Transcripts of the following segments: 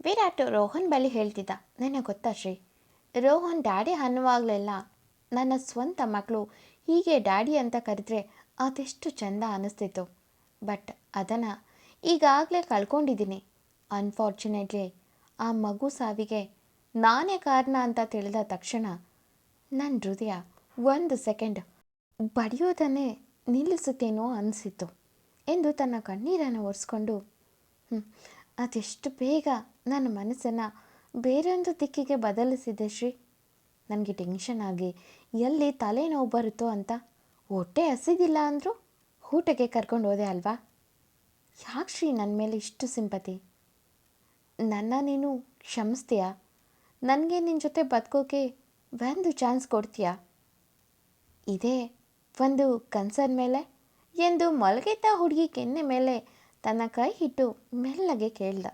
ವಿರಾಟ್ ರೋಹನ್ ಬಳಿ ಹೇಳ್ತಿದ್ದ, ನನಗೆ ಗೊತ್ತಾ ಶ್ರೀ? ರೋಹನ್ ಡ್ಯಾಡಿ ಅನ್ನುವಾಗಲೆಲ್ಲ ನನ್ನ ಸ್ವಂತ ಮಕ್ಕಳು ಹೀಗೆ ಡ್ಯಾಡಿ ಅಂತ ಕರೆದ್ರೆ ಅದೆಷ್ಟು ಚಂದ ಅನ್ನಿಸ್ತಿತ್ತು. ಬಟ್ ಅದನ್ನು ಈಗಾಗಲೇ ಕಳ್ಕೊಂಡಿದ್ದೀನಿ. ಅನ್ಫಾರ್ಚುನೇಟ್ಲಿ ಆ ಮಗು ಸಾವಿಗೆ ನಾನೇ ಕಾರಣ ಅಂತ ತಿಳಿದ ತಕ್ಷಣ ನನ್ನ ಹೃದಯ ಒಂದು ಸೆಕೆಂಡ್ ಬಡಿಯೋದನ್ನೇ ನಿಲ್ಲಿಸುತ್ತೇನೋ ಅನಿಸಿತ್ತು ಎಂದು ತನ್ನ ಕಣ್ಣೀರನ್ನು ಒರೆಸ್ಕೊಂಡು ಅದೆಷ್ಟು ಬೇಗ ನನ್ನ ಮನಸ್ಸನ್ನು ಬೇರೊಂದು ದಿಕ್ಕಿಗೆ ಬದಲಿಸಿದೆ ಶ್ರೀ. ನನಗೆ ಟೆನ್ಷನ್ ಆಗಿ, ಎಲ್ಲಿ ತಲೆನೋವು ಬರುತ್ತೋ ಅಂತ ಹೊಟ್ಟೆ ಹಸಿದಿಲ್ಲ ಅಂದರೂ ಊಟಕ್ಕೆ ಕರ್ಕೊಂಡು ಹೋದೆ ಅಲ್ವಾ? ಯಾಕೆ ಶ್ರೀ ನನ್ನ ಮೇಲೆ ಇಷ್ಟು ಸಿಂಪತಿ? ನನ್ನ ನೀನು ಕ್ಷಮಿಸ್ತೀಯಾ? ನನಗೆ ನಿನ್ನ ಜೊತೆ ಬದುಕೋಕೆ ಒಂದು ಚಾನ್ಸ್ ಕೊಡ್ತೀಯಾ? ಇದೇ ಒಂದು ಕನ್ಸರ್ ಮೇಲೆ, ಎಂದು ಮಲಗಿದ್ದ ಹುಡುಗಿ ಕೆನ್ನೆ ಮೇಲೆ ತನ್ನ ಕೈ ಇಟ್ಟು ಮೆಲ್ಲಗೆ ಕೇಳ್ದ.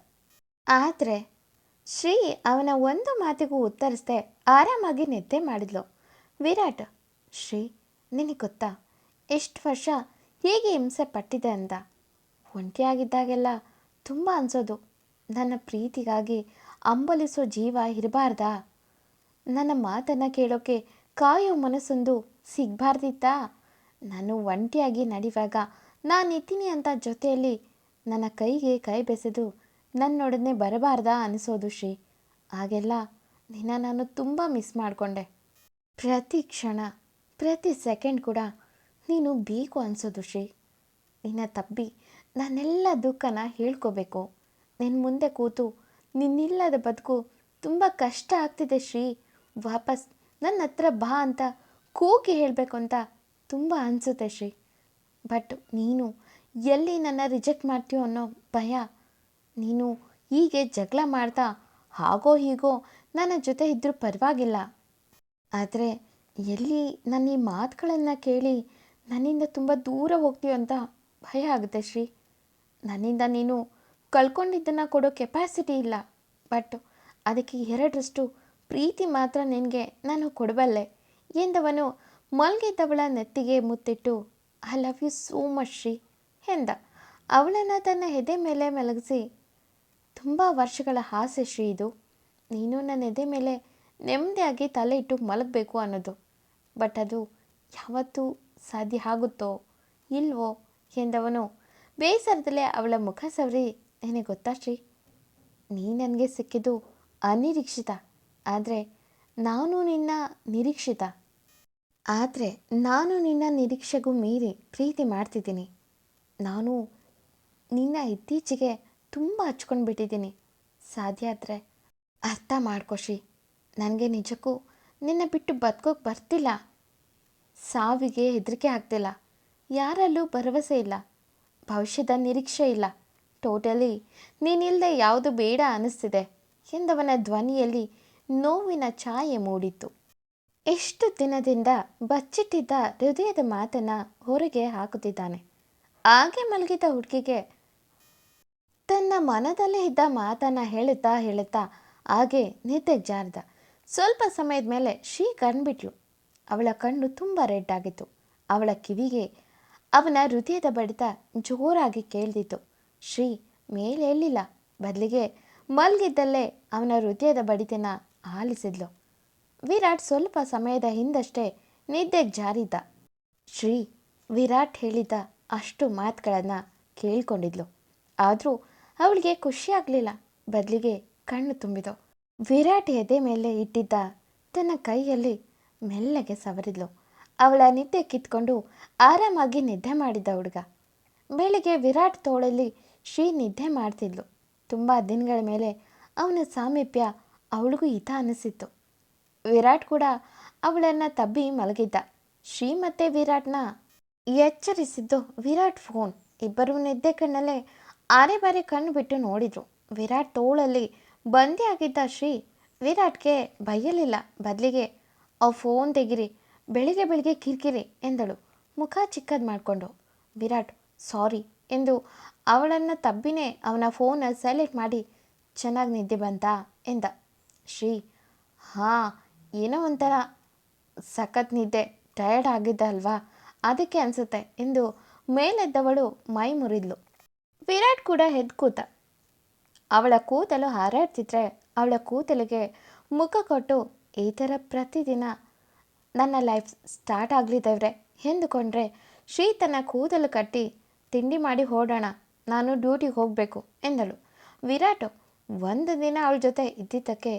ಆದರೆ ಶ್ರೀ ಅವನ ಒಂದು ಮಾತಿಗೂ ಉತ್ತರಿಸದೆ ಆರಾಮಾಗಿ ನಿದ್ದೆ ಮಾಡಿದ್ಲು. ವಿರಾಟ್, ಶ್ರೀ, ನಿನಗೆ ಗೊತ್ತಾ? ಎಷ್ಟು ವರ್ಷ ಹೀಗೆ ಹಿಂಸೆ ಪಟ್ಟಿದೆ ಅಂತ ಒಂಟಿಯಾಗಿದ್ದಾಗೆಲ್ಲ ತುಂಬ ಅನಿಸೋದು. ನನ್ನ ಪ್ರೀತಿಗಾಗಿ ಅಂಬಲಿಸೋ ಜೀವ ಇರಬಾರ್ದಾ? ನನ್ನ ಮಾತನ್ನು ಕೇಳೋಕೆ ಕಾಯೋ ಮನಸ್ಸೊಂದು ಸಿಗಬಾರ್ದಿತ್ತಾ? ನಾನು ಒಂಟಿಯಾಗಿ ನಡಿವಾಗ ನಾನು ಇದ್ದೀನಿ ಅಂತ ಜೊತೆಯಲ್ಲಿ ನನ್ನ ಕೈಗೆ ಕೈ ಬೆಸೆದು ನನ್ನೊಡನೆ ಬರಬಾರ್ದಾ ಅನಿಸೋದು ಶ್ರೀ. ಆಗೆಲ್ಲ ನಿನ್ನ ನಾನು ತುಂಬ ಮಿಸ್ ಮಾಡಿಕೊಂಡೆ. ಪ್ರತಿ ಕ್ಷಣ, ಪ್ರತಿ ಸೆಕೆಂಡ್ ಕೂಡ ನೀನು ಬೇಕು ಅನಿಸೋದು ಶ್ರೀ. ನಿನ್ನ ತಬ್ಬಿ ನಾನೆಲ್ಲ ದುಃಖನ ಹೇಳ್ಕೋಬೇಕು. ನಿನ್ನ ಮುಂದೆ ಕೂತು ನಿನ್ನಿಲ್ಲದ ಬದುಕು ತುಂಬ ಕಷ್ಟ ಆಗ್ತಿದೆ ಶ್ರೀ. ವಾಪಸ್ ನನ್ನ ಹತ್ರ ಬಾ ಅಂತ ಕೂಗಿ ಹೇಳಬೇಕು ಅಂತ ತುಂಬ ಅನಿಸುತ್ತೆ ಶ್ರೀ. ಬಟ್ ನೀನು ಎಲ್ಲಿ ನನ್ನ ರಿಜೆಕ್ಟ್ ಮಾಡ್ತೀಯೋ ಅನ್ನೋ ಭಯ. ನೀನು ಹೀಗೆ ಜಗಳ ಮಾಡ್ತಾ ಹಾಗೋ ಹೀಗೋ ನನ್ನ ಜೊತೆ ಇದ್ದರೂ ಪರವಾಗಿಲ್ಲ. ಆದರೆ ಎಲ್ಲಿ ನನ್ನ ಈ ಮಾತುಗಳನ್ನು ಕೇಳಿ ನನ್ನಿಂದ ತುಂಬ ದೂರ ಹೋಗ್ತೀಯೋ ಅಂತ ಭಯ ಆಗುತ್ತೆ ಶ್ರೀ. ನನ್ನಿಂದ ನೀನು ಕಳ್ಕೊಂಡಿದ್ದನ್ನು ಕೊಡೋ ಕೆಪಾಸಿಟಿ ಇಲ್ಲ. ಬಟ್ ಅದಕ್ಕೆ ಎರಡರಷ್ಟು ಪ್ರೀತಿ ಮಾತ್ರ ನಿನಗೆ ನಾನು ಕೊಡಬಲ್ಲೆ. ಎಂದವನು ಮಲ್ಗಿದ್ದವಳ ನೆತ್ತಿಗೆ ಮುತ್ತಿಟ್ಟು I love you so much Shree. ಎಂದ. ಅವಳನ್ನು ತನ್ನ ಎದೆ ಮೇಲೆ ಮಲಗಿಸಿ, ತುಂಬ ವರ್ಷಗಳ ಆಸೆ ಶ್ರೀ ಇದು. ನೀನು ನನ್ನ ಎದೆ ಮೇಲೆ ನೆಮ್ಮದಿಯಾಗಿ ತಲೆ ಇಟ್ಟು ಮಲಗಬೇಕು ಅನ್ನೋದು. ಬಟ್ ಅದು ಯಾವತ್ತೂ ಸಾಧ್ಯ ಆಗುತ್ತೋ ಇಲ್ವೋ? ಎಂದವನು. ಬೇಸರದಲ್ಲೇ ಅವಳ ಮುಖ ಸವರಿ, ನಿನಗೆ ಗೊತ್ತಾ ಶ್ರೀ? ನೀ ನನಗೆ ಸಿಕ್ಕಿದ್ದು ಅನಿರೀಕ್ಷಿತ. ಆದರೆ ನಾನು ನಿನ್ನ ನಿರೀಕ್ಷಿತ. ಆದರೆ ನಾನು ನಿನ್ನ ನಿರೀಕ್ಷೆಗೂ ಮೀರಿ ಪ್ರೀತಿ ಮಾಡ್ತಿದ್ದೀನಿ. ನಾನು ನಿನ್ನ ಇತ್ತೀಚೆಗೆ ತುಂಬ ಹಚ್ಕೊಂಡು ಬಿಟ್ಟಿದ್ದೀನಿ. ಸಾಧ್ಯ ಆದರೆ ಅರ್ಥ ಮಾಡ್ಕೋಶಿ ನನಗೆ ನಿಜಕ್ಕೂ ನಿನ್ನ ಬಿಟ್ಟು ಬದುಕೋಕೆ ಬರ್ತಿಲ್ಲ. ಸಾವಿಗೆ ಹೆದರಿಕೆ ಆಗ್ತಿಲ್ಲ. ಯಾರಲ್ಲೂ ಭರವಸೆ ಇಲ್ಲ. ಭವಿಷ್ಯದ ನಿರೀಕ್ಷೆ ಇಲ್ಲ. ಟೋಟಲಿ ನೀನಿಲ್ಲದೆ ಯಾವುದು ಬೇಡ ಅನ್ನಿಸ್ತಿದೆ. ಎಂದವನ ಧ್ವನಿಯಲ್ಲಿ ನೋವಿನ ಛಾಯೆ ಮೂಡಿತ್ತು. ಎಷ್ಟು ದಿನದಿಂದ ಬಚ್ಚಿಟ್ಟಿದ್ದ ಹೃದಯದ ಮಾತನ್ನು ಹೊರಗೆ ಹಾಕುತ್ತಿದ್ದಾನೆ. ಹಾಗೆ ಮಲಗಿದ ಹುಡುಗಿಗೆ ತನ್ನ ಮನದಲ್ಲೇ ಇದ್ದ ಮಾತನ್ನು ಹೇಳುತ್ತಾ ಹೇಳುತ್ತಾ ಹಾಗೆ ನಿದ್ದೆ ಜಾರ್ದ. ಸ್ವಲ್ಪ ಸಮಯದ ಮೇಲೆ ಶ್ರೀ ಕಣ್ಬಿಟ್ಲು ಅವಳ ಕಣ್ಣು ತುಂಬ ರೆಡ್ ಆಗಿತ್ತು. ಅವಳ ಕಿವಿಗೆ ಅವನ ಹೃದಯದ ಬಡಿತ ಜೋರಾಗಿ ಕೇಳ್ದಿತ್ತು. ಶ್ರೀ, ಮೇಲೆ ಹೇಳಿಲ್ಲ ಬದಲಿಗೆ ಮಲಗಿದ್ದಲ್ಲೇ ಅವನ ಹೃದಯದ ಬಡಿತನ ಆಲಿಸಿದ್ಲು. ವಿರಾಟ್ ಸ್ವಲ್ಪ ಸಮಯದ ಹಿಂದಷ್ಟೇ ನಿದ್ದೆಗೆ ಜಾರಿದ್ದ. ಶ್ರೀ, ವಿರಾಟ್ ಹೇಳಿದ್ದ ಅಷ್ಟು ಮಾತುಗಳನ್ನು ಕೇಳಿಕೊಂಡಿದ್ಲು. ಆದರೂ ಅವಳಿಗೆ ಖುಷಿಯಾಗಲಿಲ್ಲ ಬದಲಿಗೆ ಕಣ್ಣು ತುಂಬಿದು ವಿರಾಟ್ ಎದೆ ಮೇಲೆ ಇಟ್ಟಿದ್ದ ತನ್ನ ಕೈಯಲ್ಲಿ ಮೆಲ್ಲಗೆ ಸವರಿದ್ಲು. ಅವಳ ನಿದ್ದೆ ಕಿತ್ಕೊಂಡು ಆರಾಮಾಗಿ ನಿದ್ದೆ ಮಾಡಿದ್ದ ಹುಡುಗ. ಬೆಳಿಗ್ಗೆ ವಿರಾಟ್ ತೋಳಲ್ಲಿ ಶ್ರೀ ನಿದ್ದೆ ಮಾಡ್ತಿದ್ಲು. ತುಂಬ ದಿನಗಳ ಮೇಲೆ ಅವನ ಸಾಮೀಪ್ಯ ಅವಳಿಗೂ ಹಿತ ಅನಿಸಿತ್ತು. ವಿರಾಟ್ ಕೂಡ ಅವಳನ್ನು ತಬ್ಬಿ ಮಲಗಿದ್ದ. ಶ್ರೀ ಮತ್ತೆ ವಿರಾಟ್ನ ಎಚ್ಚರಿಸಿದ್ದು ವಿರಾಟ್ ಫೋನ್. ಇಬ್ಬರು ನಿದ್ದೆ ಕಣ್ಣಲ್ಲೇ ಆರೆ ಬಾರಿ ಕಣ್ಣು ಬಿಟ್ಟು ನೋಡಿದ್ರು. ವಿರಾಟ್ ತೋಳಲ್ಲಿ ಬಂದಿ ಆಗಿದ್ದ ಶ್ರೀ ವಿರಾಟ್ಗೆ ಬೈಯಲಿಲ್ಲ. ಬದಲಿಗೆ ಆ ಫೋನ್ ತೆಗಿರಿ, ಬೆಳಿಗ್ಗೆ ಬೆಳಿಗ್ಗೆ ಕಿರಿಕಿರಿ ಎಂದಳು. ಮುಖ ಚಿಕ್ಕದು ಮಾಡಿಕೊಂಡು. ವಿರಾಟ್, ಸಾರಿ ಎಂದು ಅವಳನ್ನು ತಬ್ಬಿನೇ ಅವನ ಫೋನ ಸೆಲೆಕ್ಟ್ ಮಾಡಿ, ಚೆನ್ನಾಗಿ ನಿದ್ದೆ ಬಂತಾ? ಎಂದ. ಶ್ರೀ, ಹಾಂ, ಏನೋ ಒಂಥರ ಸಖತ್ ನಿದ್ದೆ, ಟಯರ್ಡ್ ಆಗಿದ್ದ ಅಲ್ವಾ? ಅದಕ್ಕೆ ಅನಿಸುತ್ತೆ. ಎಂದು ಮೇಲೆದ್ದವಳು ಮೈ ಮುರಿದ್ಲು. ವಿರಾಟ್ ಕೂಡ ಎದ್ದು ಕೂತ. ಅವಳ ಕೂದಲು ಹಾರಾಡ್ತಿದ್ರೆ ಅವಳ ಕೂದಲಿಗೆ ಮುಖ ಕೊಟ್ಟು, ಈ ಥರ ಪ್ರತಿದಿನ ನನ್ನ ಲೈಫ್ ಸ್ಟಾರ್ಟ್ ಆಗಲಿದ್ದೇವ್ರೆ ಎಂದುಕೊಂಡ್ರೆ ಶ್ರೀ ತನ್ನ ಕೂದಲು ಕಟ್ಟಿ, ತಿಂಡಿ ಮಾಡಿ ಓಡೋಣ ನಾನು ಡ್ಯೂಟಿಗೆ ಹೋಗಬೇಕು ಎಂದಳು. ವಿರಾಟ್ ಒಂದು ದಿನ ಅವಳ ಜೊತೆ ಇದ್ದಿದ್ದಕ್ಕೆ,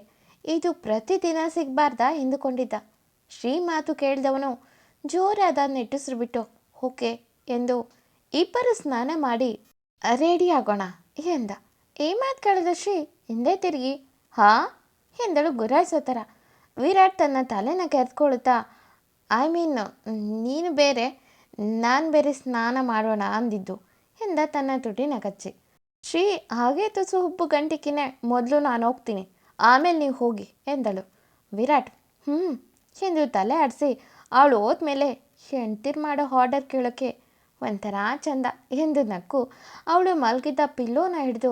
ಇದು ಪ್ರತಿದಿನ ಸಿಗಬಾರ್ದಾ? ಎಂದುಕೊಂಡಿದ್ದ. ಶ್ರೀ ಮಾತು ಕೇಳಿದವನು ಜೋರಾದ ನೆಟ್ಟುಸಿರು ಬಿಟ್ಟು ಓಕೆ ಎಂದು ಇಬ್ಬರು ಸ್ನಾನ ಮಾಡಿ, ರೆಡಿ ಆಗೋಣ ಎಂದ. ಈ ಮಾತು ಕೇಳಿದ ಶ್ರೀ ಹಿಂದೆ ತಿರುಗಿ, ಹಾ ಎಂದಳು ಗುರಾಯಿಸೋ ಥರ ವಿರಾಟ್ ತನ್ನ ತಲೆನ ಕೆರೆದುಕೊಳ್ತಾ ಐ ಮೀನ್, ನೀನು ಬೇರೆ, ನಾನು ಬೇರೆ ಸ್ನಾನ ಮಾಡೋಣ ಅಂದಿದ್ದು ಎಂದ ತನ್ನ ತುಟಿನ ಕಚ್ಚಿ. ಶ್ರೀ, ಹಾಗೆ ತುಸು ಉಪ್ಪು ಗಂಟಿಕಿನೇ, ಮೊದಲು ನಾನು ಹೋಗ್ತೀನಿ. ಆಮೇಲೆ ನೀವು ಹೋಗಿ ಎಂದಳು. ವಿರಾಟ್ ಹ್ಞೂ ಎಂದು ತಲೆ ಆಡಿಸಿ ಅವಳು ಹೋದ್ಮೇಲೆ ಹೆಂಡ್ತಿರ್ ಮಾಡೋ ಆರ್ಡರ್ ಕೇಳೋಕ್ಕೆ ಒಂಥರ ಚಂದ ಎಂದು ನಕ್ಕು ಅವಳು ಮಲಗಿದ್ದ ಪಿಲ್ಲೋನ ಹಿಡಿದು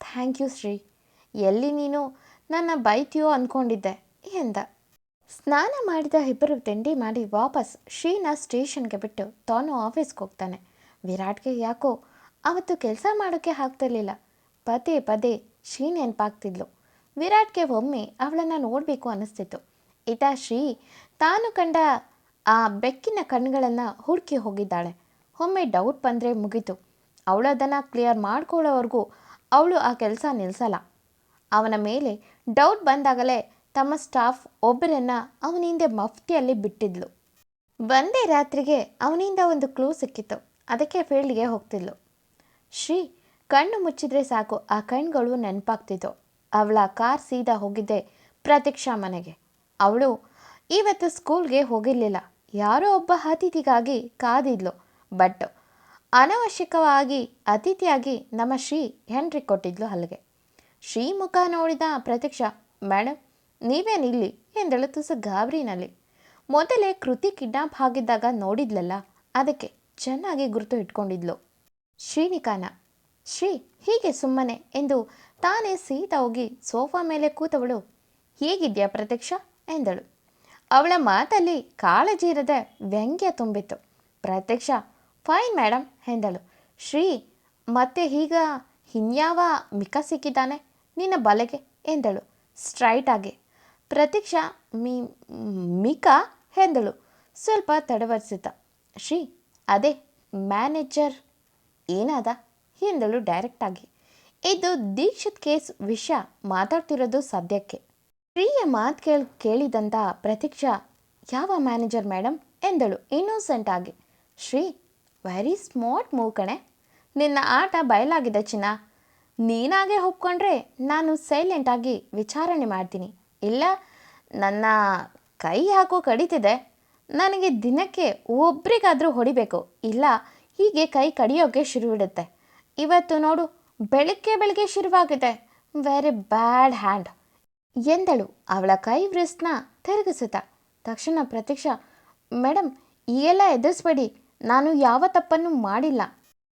ಥ್ಯಾಂಕ್ ಯು ಶ್ರೀ, ಎಲ್ಲಿ ನೀನು ನನ್ನ ಬೈತೀಯೋ ಅಂದ್ಕೊಂಡಿದ್ದೆ ಎಂದ. ಸ್ನಾನ ಮಾಡಿದ ಇಬ್ಬರು ತಿಂಡಿ ಮಾಡಿ ವಾಪಸ್ ಶ್ರೀನ ಸ್ಟೇಷನ್ಗೆ ಬಿಟ್ಟು ತಾನು ಆಫೀಸ್ಗೆ ಹೋಗ್ತಾನೆ. ವಿರಾಟ್ಗೆ ಯಾಕೋ ಅವತ್ತು ಕೆಲಸ ಮಾಡೋಕ್ಕೆ ಆಗ್ತಿರ್ಲಿಲ್ಲ. ಪದೇ ಪದೇ ಶ್ರೀ ನೆನಪಾಗ್ತಿದ್ಲು. ವಿರಾಟ್ಗೆ ಒಮ್ಮೆ ಅವಳನ್ನು ನೋಡಬೇಕು ಅನ್ನಿಸ್ತಿತ್ತು ಇತ ಶ್ರೀ, ತಾನು ಕಂಡ ಆ ಬೆಕ್ಕಿನ ಕಣ್ಗಳನ್ನು ಹುಡುಕಿ ಹೋಗಿದ್ದಾಳೆ. ಒಮ್ಮೆ ಡೌಟ್ ಬಂದರೆ ಮುಗೀತು. ಅವಳು ಅದನ್ನು ಕ್ಲಿಯರ್ ಮಾಡ್ಕೊಳ್ಳೋವರೆಗೂ ಅವಳು ಆ ಕೆಲಸ ನಿಲ್ಲಿಸಲ್ಲ ಅವನ ಮೇಲೆ ಡೌಟ್ ಬಂದಾಗಲೇ ತಮ್ಮ ಸ್ಟಾಫ್ ಒಬ್ಬನನ್ನು ಅವನ ಹಿಂದೆ ಮಫ್ತಿಯಲ್ಲಿ ಬಿಟ್ಟಿದ್ಲು. ಒಂದೇ ರಾತ್ರಿಗೆ ಅವನಿಂದ ಒಂದು ಕ್ಲೂ ಸಿಕ್ಕಿತ್ತು. ಅದಕ್ಕೆ ಫೀಲ್ಡ್ಗೆ ಹೋಗ್ತಿದ್ಲು. ಶ್ರೀ ಕಣ್ಣು ಮುಚ್ಚಿದ್ರೆ ಸಾಕು, ಆ ಕಣ್ಗಳು ನೆನಪಾಗ್ತಿತ್ತು. ಅವಳ ಕಾರ್ ಸೀದಾ ಹೋಗಿದ್ದೆ ಪ್ರತೀಕ್ಷಾ ಮನೆಗೆ. ಅವಳು ಇವತ್ತು ಸ್ಕೂಲ್ಗೆ ಹೋಗಿರಲಿಲ್ಲ. ಯಾರೋ ಒಬ್ಬ ಅತಿಥಿಗಾಗಿ ಕಾದಿದ್ಲು. ಬಟ್ ಅನವಶ್ಯಕವಾಗಿ ಅತಿಥಿಯಾಗಿ ನಮ್ಮ ಶ್ರೀ ಹೆಂಡ್ರಿ ಕೊಟ್ಟಿದ್ಲು ಅಲ್ಲಿಗೆ ಶ್ರೀ ಮುಖ ನೋಡಿದ ಪ್ರತ್ಯಕ್ಷ ಮೇಡಮ್ ನೀವೇನಿಲ್ಲಿ ಎಂದಳು ತುಸು ಗಾಬರಿನಲ್ಲಿ ಮೊದಲೇ ಕೃತಿ ಕಿಡ್ನಾಪ್ ಆಗಿದ್ದಾಗ ನೋಡಿದ್ಲಲ್ಲ, ಅದಕ್ಕೆ ಚೆನ್ನಾಗಿ ಗುರುತು ಇಟ್ಕೊಂಡಿದ್ಲು. ಶ್ರೀನಿಕಾನ, ಶ್ರೀ, ಹೀಗೆ ಸುಮ್ಮನೆ, ಎಂದು ತಾನೇ ಸೀತಾ ಹೋಗಿ ಸೋಫಾ ಮೇಲೆ ಕೂತವಳು. ಹೇಗಿದ್ಯಾ ಪ್ರತ್ಯಕ್ಷ? ಎಂದಳು. ಅವಳ ಮಾತಲ್ಲಿ ಕಾಳಜಿ ವ್ಯಂಗ್ಯ ತುಂಬಿತ್ತು. ಪ್ರತ್ಯಕ್ಷ, ಫೈನ್ ಮೇಡಮ್ ಎಂದಳು. ಶ್ರೀ, ಮತ್ತೆ ಈಗ ಇನ್ಯಾವ ಮಿಕ ಸಿಕ್ಕಿದ್ದಾನೆ? ನಿನ್ನ ಬಲೆಗೆ, ಎಂದಳು. ಸ್ಟ್ರೈಟ್ ಆಗಿ. ಪ್ರತೀಕ್ಷಾ ಮೀ ಮಿಕಾ ಎಂದಳು. ಸ್ವಲ್ಪ ತಡವರಿಸಿದ್ದ. ಶ್ರೀ, ಅದೇ ಮ್ಯಾನೇಜರ್ ಏನಾದ? ಎಂದಳು ಡೈರೆಕ್ಟಾಗಿ ಇದು ದೀಕ್ಷಿತ್ ಕೇಸ್ ವಿಷಯ ಮಾತಾಡ್ತಿರೋದು ಸದ್ಯಕ್ಕೆ. ಪ್ರಿಯ ಮಾತು ಕೇಳಿ ಕೇಳಿದಂಥ ಪ್ರತೀಕ್ಷಾ, ಯಾವ ಮ್ಯಾನೇಜರ್ ಮೇಡಮ್ ಎಂದಳು ಇನ್ನೋಸೆಂಟ್ ಆಗಿ. ಶ್ರೀ, ವೆರಿ ಸ್ಮಾರ್ಟ್ ಮೂವ್ ಕಣೆ. ನಿನ್ನ ಆಟ ಬಯಲಾಗಿದೆ ಚಿನ್ನ. ನೀನಾಗೆ ಒಪ್ಕೊಂಡ್ರೆ ನಾನು ಸೈಲೆಂಟಾಗಿ ವಿಚಾರಣೆ ಮಾಡ್ತೀನಿ. ಇಲ್ಲ, ನನ್ನ ಕೈ ಹಾಕೋ ಕಡಿತಿದೆ. ನನಗೆ ದಿನಕ್ಕೆ ಒಬ್ರಿಗಾದರೂ ಹೊಡಿಬೇಕು. ಇಲ್ಲ, ಹೀಗೆ ಕೈ ಕಡಿಯೋಕ್ಕೆ ಶುರುವಿಡುತ್ತೆ. ಇವತ್ತು ನೋಡು, ಬೆಳಗ್ಗೆ ಬೆಳಗ್ಗೆ ಶುರುವಾಗಿದೆ. Very bad hand. ಎಂದಳು. ಅವಳ ಕೈ ವ್ರಿಸ್ಟ್ನ ತಿರುಗಿಸುತ್ತ, ತಕ್ಷಣ ಪ್ರತೀಕ್ಷಾ ಮೇಡಮ್ ಈಗೆಲ್ಲ ಎದುರಿಸ್ಬೇಡಿ. ನಾನು ಯಾವ ತಪ್ಪನ್ನು ಮಾಡಿಲ್ಲ.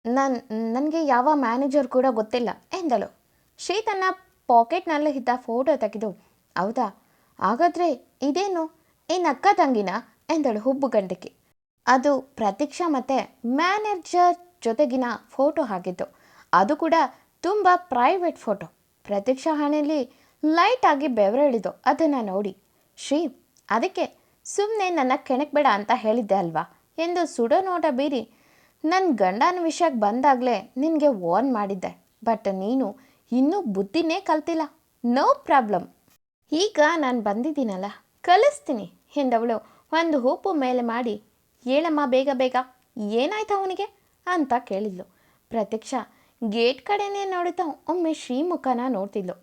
ನನ್, ನನಗೆ ಯಾವ ಮ್ಯಾನೇಜರ್ ಕೂಡ ಗೊತ್ತಿಲ್ಲ, ಎಂದಳು. ಶ್ರೀ ತನ್ನ ಪಾಕೆಟ್ನಲ್ಲಿ ಇದ್ದ ಫೋಟೋ ತೆಗೆದು, ಹೌದಾ? ಹಾಗಾದರೆ ಇದೇನು? ಏನು ಅಕ್ಕ ತಂಗಿನ? ಎಂದಳು ಹುಬ್ಬು ಗಂಡಕ್ಕೆ ಅದು ಪ್ರತೀಕ್ಷಾ ಮತ್ತು ಮ್ಯಾನೇಜರ್ ಜೊತೆಗಿನ ಫೋಟೋ ಹಾಕಿದ್ದು ಅದು ಕೂಡ ತುಂಬ ಪ್ರೈವೇಟ್ ಫೋಟೋ ಪ್ರತೀಕ್ಷಾ ಹಣೆಯಲ್ಲಿ ಲೈಟಾಗಿ ಬೆವರಿಳಿದು ಅದನ್ನು ನೋಡಿ, ಶ್ರೀ, ಅದಕ್ಕೆ ಸುಮ್ಮನೆ ನನ್ನ ಕೆಣಕ್ಬೇಡ ಅಂತ ಹೇಳಿದ್ದೆ ಅಲ್ವಾ? ಎಂದು ಸುಡೋ ನೋಟ ಬೀರಿ ನನ್ನ ಗಂಡನ ವಿಷಯಕ್ಕೆ ಬಂದಾಗಲೇ ನಿನಗೆ ವಾರ್ನ್ ಮಾಡಿದ್ದೆ ಬಟ್ ನೀನು ಇನ್ನೂ ಬುದ್ಧಿನೇ ಕಲ್ತಿಲ್ಲ ನೋ ಪ್ರಾಬ್ಲಮ್ ಈಗ ನಾನು ಬಂದಿದ್ದೀನಲ್ಲ, ಕಲಿಸ್ತೀನಿ, ಎಂದವಳು ಒಂದು ಹೂಪು ಮೇಲೆ ಮಾಡಿ, ಹೇಳಮ್ಮ, ಬೇಗ ಬೇಗ, ಏನಾಯ್ತು ಅವನಿಗೆ? ಅಂತ ಕೇಳಿದ್ಲು. ಪ್ರತ್ಯಕ್ಷ ಗೇಟ್ ಕಡೆನೇ ನೋಡುತ್ತಾ ಒಮ್ಮೆ ಶ್ರೀಮುಖನ ನೋಡ್ತಿದ್ಲು.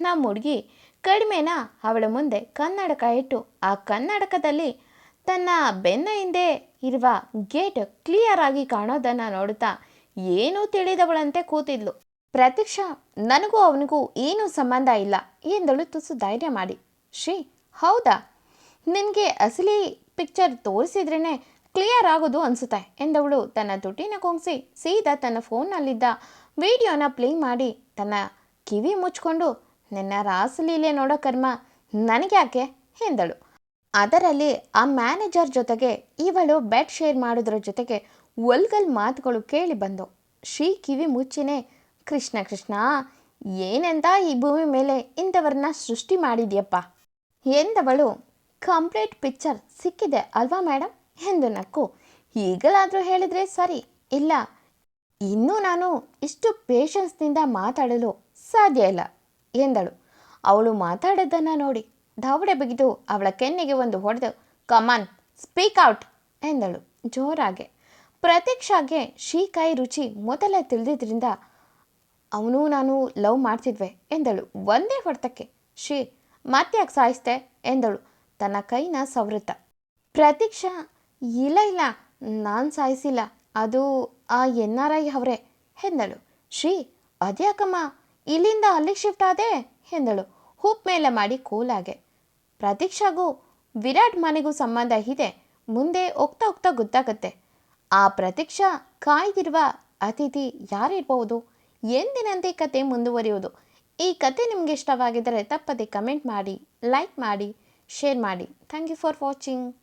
ನಮ್ಮ ಹುಡುಗಿ ಕಡಿಮೆನ ಅವಳ ಮುಂದೆ ಕನ್ನಡಕ ಇಟ್ಟು, ಆ ಕನ್ನಡಕದಲ್ಲಿ ತನ್ನ ಬೆನ್ನ ಹಿಂದೆ ಇರುವ ಗೇಟ್ ಕ್ಲಿಯರ್ ಆಗಿ ಕಾಣೋದನ್ನು ನೋಡುತ್ತಾ ಏನೂ ತಿಳಿದವಳಂತೆ ಕೂತಿದ್ಲು. ಪ್ರತೀಕ್ಷಾ ನನಗೂ ಅವನಿಗೂ ಏನೂ ಸಂಬಂಧ ಇಲ್ಲ ಎಂದಳು ತುಸು ಧೈರ್ಯ ಮಾಡಿ. ಶ್ರೀ, ಹೌದಾ? ನಿನಗೆ ಅಸಲಿ ಪಿಕ್ಚರ್ ತೋರಿಸಿದ್ರೇ ಕ್ಲಿಯರ್ ಆಗೋದು ಅನಿಸುತ್ತೆ ಎಂದವಳು ತನ್ನ ತುಟಿನ ಕೊಂಗಿಸಿ ಸೀದಾ ತನ್ನ ಫೋನ್ನಲ್ಲಿದ್ದ ವಿಡಿಯೋನ ಪ್ಲೇ ಮಾಡಿ ತನ್ನ ಕಿವಿ ಮುಚ್ಕೊಂಡು ನಿನ್ನ ರಾಸಲೀಲೆ ನೋಡೋ ಕರ್ಮ ನನಗ್ಯಾಕೆ? ಎಂದಳು. ಅದರಲ್ಲಿ ಆ ಮ್ಯಾನೇಜರ್ ಜೊತೆಗೆ ಇವಳು ಬೆಡ್ ಶೇರ್ ಮಾಡೋದ್ರ ಜೊತೆಗೆ ಒಲ್ಗಲ್ ಮಾತುಗಳು ಕೇಳಿ ಬಂದವು ಶ್ರೀ ಕಿವಿ ಮುಚ್ಚಿನೇ, ಕೃಷ್ಣ ಕೃಷ್ಣ ಏನೆಂತ ಈ ಭೂಮಿ ಮೇಲೆ ಇಂಥವ್ರನ್ನ ಸೃಷ್ಟಿ ಮಾಡಿದ್ಯಪ್ಪ? ಎಂದವಳು, ಕಂಪ್ಲೀಟ್ ಪಿಕ್ಚರ್ ಸಿಕ್ಕಿದೆ ಅಲ್ವಾ ಮೇಡಮ್ ಎಂದು ನಕ್ಕು. ಈಗಲಾದರೂ ಹೇಳಿದರೆ ಸರಿ, ಇಲ್ಲ. ಇನ್ನೂ ನಾನು ಇಷ್ಟು ಪೇಷನ್ಸ್ನಿಂದ ಮಾತಾಡಲು ಸಾಧ್ಯ ಇಲ್ಲ. ಎಂದಳು. ಅವಳು ಮಾತಾಡೋದನ್ನು ನೋಡಿ ಧಾವಡೆ ಬಿಗಿದು ಅವಳ ಕೆನ್ನೆಗೆ ಒಂದು ಹೊಡೆದು ಕಮಾನ್ ಸ್ಪೀಕ್ ಔಟ್ ಎಂದಳು. ಜೋರಾಗೆ. ಪ್ರತೀಕ್ಷಾಗೆ ಶೀಕಾಯಿ ರುಚಿ ಮೊದಲೇ ತಿಳಿದಿದ್ರಿಂದ, ಅವನು ನಾನು ಲವ್ ಮಾಡ್ತಿದ್ವೆ ಎಂದಳು. ಒಂದೇ ಹೊಡೆತಕ್ಕೆ. ಶೀ ಯಾಕೆ ಸಾಯಿಸ್ತೆ ಎಂದಳು. ತನ್ನ ಕೈನ ಸವೃತ್ತ ಪ್ರತೀಕ್ಷಾ ಇಲ್ಲ ಇಲ್ಲ, ನಾನು ಸಾಯಿಸಿಲ್ಲ. ಅದು ಆ ಎನ್ ಆರ್ ಐ ಅವರೇ ಎಂದಳು. ಶ್ರೀ, ಅದ್ಯಾಕಮ್ಮ? ಇಲ್ಲಿಂದ ಅಲ್ಲಿಗೆ ಶಿಫ್ಟ್ ಆದೆ? ಎಂದಳು. ಹೂಪ್ ಮೇಲೆ ಮಾಡಿ ಕೂಲಾಗೆ. ಪ್ರತೀಕ್ಷಾಗೂ ವಿರಾಟ್ ಮನೆಗೂ ಸಂಬಂಧ ಇದೆ. ಮುಂದೆ ಹೋಗ್ತಾ ಹೋಗ್ತಾ ಗೊತ್ತಾಗುತ್ತೆ. ಆ ಪ್ರತೀಕ್ಷಾ ಕಾಯ್ದಿರುವ ಅತಿಥಿ ಯಾರಿರ್ಬೋದು? ಎಂದಿನಂತೆ ಕತೆ ಮುಂದುವರಿಯುವುದು? ಈ ಕತೆ ನಿಮಗೆ ಇಷ್ಟವಾಗಿದ್ದರೆ ತಪ್ಪದೆ ಕಮೆಂಟ್ ಮಾಡಿ, ಲೈಕ್ ಮಾಡಿ, ಶೇರ್ ಮಾಡಿ. Thank you for watching.